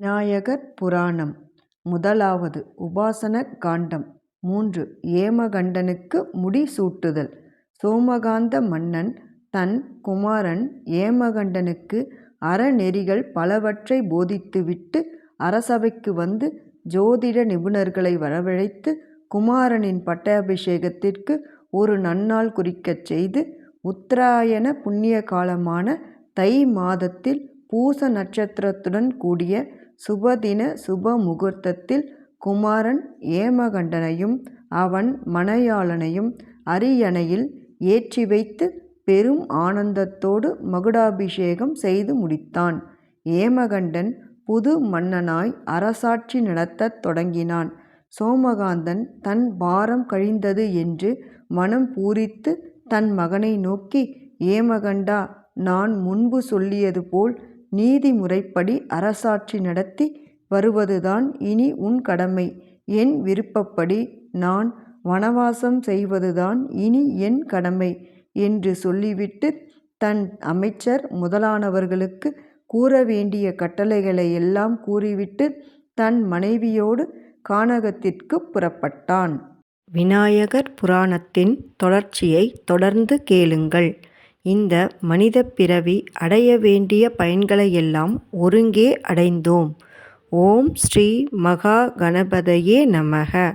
விநாயகர் புராணம். முதலாவது உபாசன காண்டம். மூன்று ஏமகண்டனுக்கு முடிசூட்டுதல் சோமகாந்த மன்னன் தன் குமாரன் ஏமகண்டனுக்கு அறநெறிகள் பலவற்றை போதித்துவிட்டு அரசவைக்கு வந்து ஜோதிட நிபுணர்களை வரவழைத்து குமாரனின் பட்டாபிஷேகத்திற்கு ஒரு நன்னாள் குறிக்கச் செய்து உத்தராயண புண்ணிய காலமான தை மாதத்தில் பூச நட்சத்திரத்துடன் கூடிய சுபதின சுப முகூர்த்தத்தில் குமாரன் ஏமகண்டனையும் அவன் மணயாளனையும் அரியணையில் ஏற்றி வைத்து பெரும் ஆனந்தத்தோடு மகுடாபிஷேகம் செய்து முடித்தான். ஏமகண்டன் புது மன்னனாய் அரசாட்சி நடத்தத் தொடங்கினான். சோமகாந்தன் தன் பாரம் கழிந்தது என்று மனம் பூரித்து தன் மகனை நோக்கி ஏமகண்டா நான் முன்பு சொல்லியது போல் நீதி முறைப்படி அரசாட்சி நடத்தி வருவதுதான் இனி உன் கடமை. என் விருப்பப்படி நான் வனவாசம் செய்வதுதான் இனி என் கடமை என்று சொல்லிவிட்டுத் தன் அமைச்சர் முதலானவர்களுக்கு கூற வேண்டிய கட்டளைகளை எல்லாம் கூறிவிட்டு தன் மனைவியோடு கானகத்திற்கு புறப்பட்டான். விநாயகர் புராணத்தின் தொடர்ச்சியை தொடர்ந்து கேளுங்கள். இந்த மனிதப் பிறவி அடைய வேண்டிய பயன்களையெல்லாம் ஒருங்கே அடைந்தோம். ஓம் ஸ்ரீ மகா கணபதயே நமக